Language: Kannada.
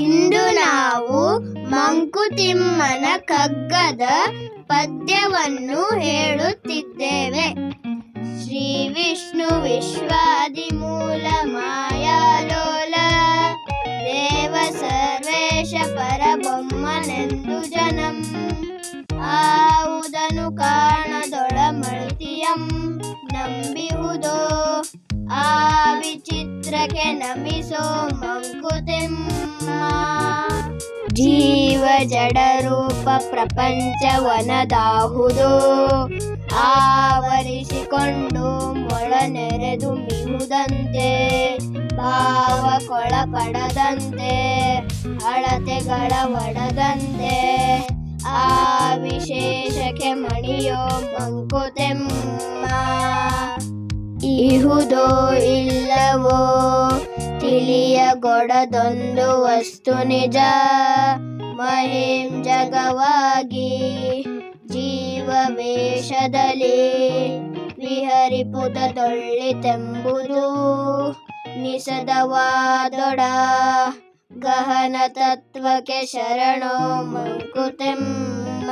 ಇಂದು ನಾವು ಮಂಕುತಿಮ್ಮನ ಕಗ್ಗದ ಪದ್ಯವನ್ನು ಹೇಳುತ್ತಿದ್ದೇವೆ. ಶ್ರೀ ವಿಷ್ಣು ವಿಶ್ವಾದಿ ಮೂಲ ಮಾಯಾಲೋಲ, ದೇವ ಸರ್ವೇಶ ಪರಬೊಮ್ಮನೆಂದು ಜನಂ. ಆವುದನು ಕಾಣದೊಳ ಮಳತಿಯಂ ನಂಬಿಹುದೋ ಆ ವಿಚಿತ್ರಕ್ಕೆ ನಮಿಸೋ ಮಂಕುತಿಮ್ಮ. ಜೀವ ಜಡ ರೂಪ ಪ್ರಪಂಚವನದಾಹುದು ಆವರಿಸಿಕೊಂಡು ಮೊಳನೆರೆದು ಮಿಹುದಂತೆ ಭಾವಕ್ಕೊಳಪಡದಂತೆ ಅಳತೆಗಳ ಒಡದಂತೆ. ಆ ವಿಶೇಷಕ್ಕೆ ಮಣಿಯೋ ಮಂಕುತೆಮ್ಮ. ಇಹುದೋ ತಿಳಿಯಗೊಡದೊಂದು ವಸ್ತು ನಿಜ. ಮಹಿಂ ಜಗವಾಗಿ ಜೀವ ವೇಷದಲ್ಲಿ ವಿಹರಿಪುದ ತೊಳ್ಳಿತೆಂಬುದು ನಿಸದವಾದೊಡ. ಗಹನ ತತ್ವಕ್ಕೆ ಶರಣೋ ಮಂಕುತೆಮ್ಮ.